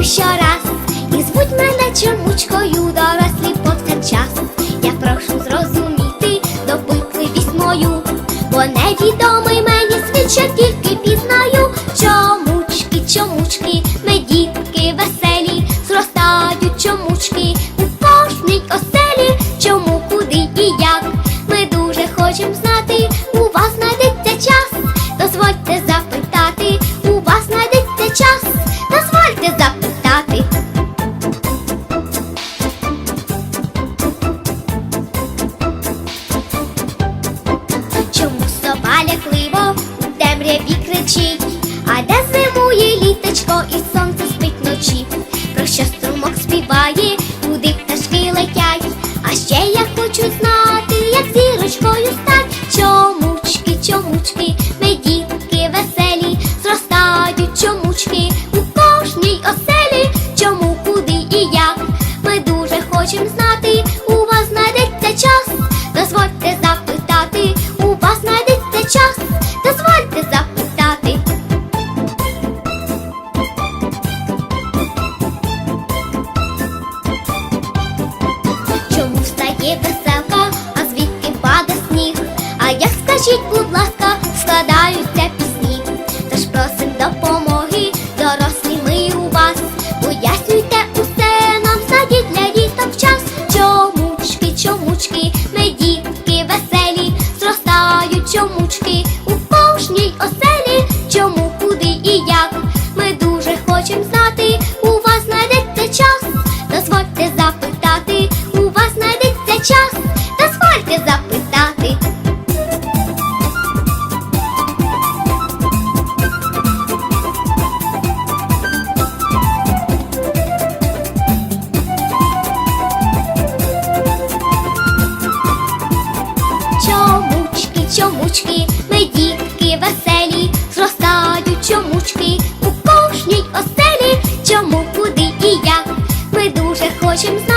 роблю щораз і звуть мене чомучкою дорослі повсякчас. Я прошу зрозуміти допитливість мою, бо невідомий мені світ, що тільки пізнаю. Чомучки, чомучки, ми дітки веселі, зростають чомучки. Лякливо у темряві кричить? А де зимує літочко і сонце спить ночі, Про що струмок співає, час, дозвольте запитати. Чому встає веселка, а звідки паде сніг? А як скажіть, будь ласка, складають у повшній оселі, чому, куди і як. Ми дуже хочемо знати, у вас знайдеться час, дозвольте запитати, у вас знайдеться час, дозвольте запитати. Чомучки, чомучки Saçımız